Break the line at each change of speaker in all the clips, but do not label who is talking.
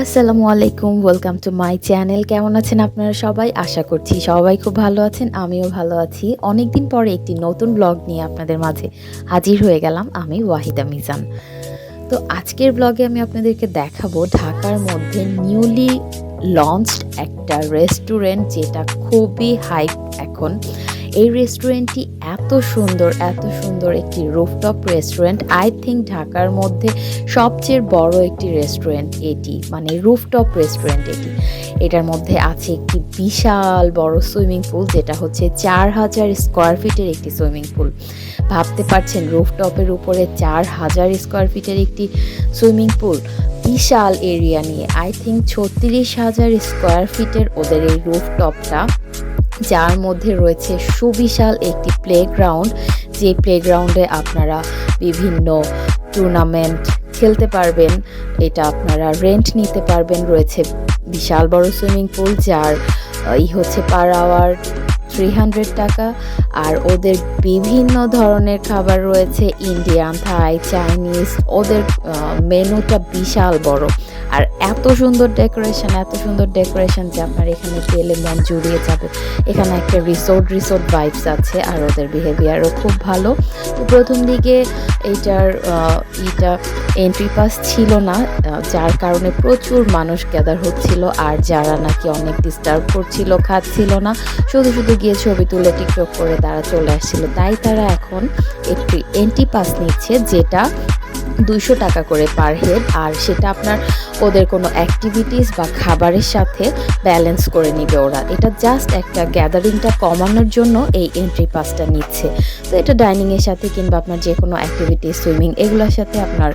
আসসালামু আলাইকুম welcome to my channel কেমন আছেন আপনারা সবাই? আশা করছি সবাই খুব ভালো আছেন, আমিও ভালো আছি। অনেকদিন পরে একটি নতুন ব্লগ নিয়ে আপনাদের মাঝে হাজির হয়ে গেলাম আমি ওয়াহিদা মিজান। তো আজকের ব্লগে আমি আপনাদেরকে দেখাবো ঢাকার মধ্যে নিউলি লঞ্চড একটা রেস্টুরেন্ট যেটা খুবই হাইপ এখন। এই রেস্টুরেন্টটি এত সুন্দর এত সুন্দর একটি রুফটপ রেস্টুরেন্ট আই থিঙ্ক ঢাকার মধ্যে সবচেয়ে বড় একটি রেস্টুরেন্ট এটি মানে রুফটপ রেস্টুরেন্ট এটি। এটার মধ্যে আছে একটি বিশাল বড় সুইমিং পুল যেটা হচ্ছে চার হাজার স্কোয়ার ফিটের একটি সুইমিং পুল ভাবতে পারছেন রুফটপের উপরে চার হাজার স্কোয়ার ফিটের একটি সুইমিং পুল বিশাল এরিয়া নিয়ে। আই থিঙ্ক ছত্রিশ হাজার স্কোয়ার ফিটের ওদের এই রুফটপটা যার মধ্যে রয়েছে সুবিশাল একটি প্লেগ্রাউন্ড যে প্লেগ্রাউন্ডে আপনারা বিভিন্ন টুর্নামেন্ট খেলতে পারবেন। এটা আপনারা রেন্ট নিতে পারবেন। রয়েছে বিশাল বড় সুইমিং পুল যার এই হচ্ছে পার আওয়ার থ্রি হান্ড্রেড টাকা। আর ওদের বিভিন্ন ধরনের খাবার রয়েছে ইন্ডিয়ান থাই চাইনিজ ওদের মেনুটা বিশাল বড়। আর এত সুন্দর ডেকোরেশন এত সুন্দর ডেকোরেশন যে আপনার এখানে গেলে মন জুড়িয়ে যাবে। এখানে একটা রিসোর্ট রিসোর্ট ভাইবস আছে, আর ওদের বিহেভিয়ারও খুব ভালো। প্রথম দিকে এটার এটা এন্ট্রি পাস ছিল না যার কারণে প্রচুর মানুষ গ্যাদার হচ্ছিল আর যারা নাকি অনেক ডিস্টার্ব করছিল, খাচ্ছিল না। শুধু শুধু গিয়ে ছবি তুলে টিকটক করে তারা চলে আসছিল। তাই তারা এখন একটি এন্ট্রি পাস নিচ্ছে যেটা দুইশো টাকা করে পার হেড আর সেটা আপনার ওদের কোনো অ্যাক্টিভিটিস বা খাবারের সাথে ব্যালেন্স করে নিবে ওরা। এটা জাস্ট একটা গ্যাদারিংটা কমানোর জন্য এই এন্ট্রি পাসটা নিচ্ছে। তো এটা ডাইনিংয়ের সাথে কিংবা আপনার যে কোনো অ্যাক্টিভিটিস সুইমিং এগুলোর সাথে আপনার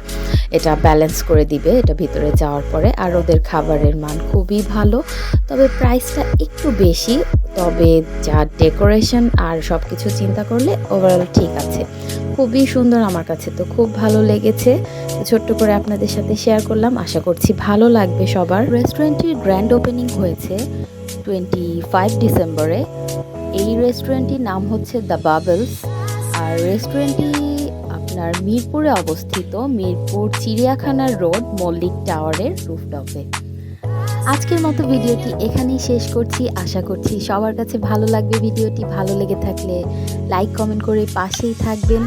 এটা ব্যালেন্স করে দিবে, এটা ভিতরে যাওয়ার পরে। আর ওদের খাবারের মান খুবই ভালো, তবে প্রাইসটা একটু বেশি। তবে যা ডেকোরেশন আর সব কিছু চিন্তা করলে ওভারঅল ঠিক আছে। খুবই সুন্দর আমার কাছে তো, খুব ভালো লেগেছে। ছোট্ট করে আপনাদের সাথে শেয়ার করলাম। আশা করছি ভালো লাগবে সবার। রেস্টুরেন্টটির গ্র্যান্ড ওপেনিং হয়েছে টোয়েন্টি ফাইভ ডিসেম্বরে এই রেস্টুরেন্টটির নাম হচ্ছে দ্য বাবলস আর রেস্টুরেন্টটি আপনার মিরপুরে অবস্থিত মিরপুর চিড়িয়াখানার রোড মল্লিক টাওয়ারের রুফটপে। আজকের মতো ভিডিওটি এখানেই শেষ করছি। আশা করছি সবার কাছে ভালো লাগবে ভিডিওটি। ভালো লেগে থাকলে লাইক, কমেন্ট করে পাশেই থাকবেন।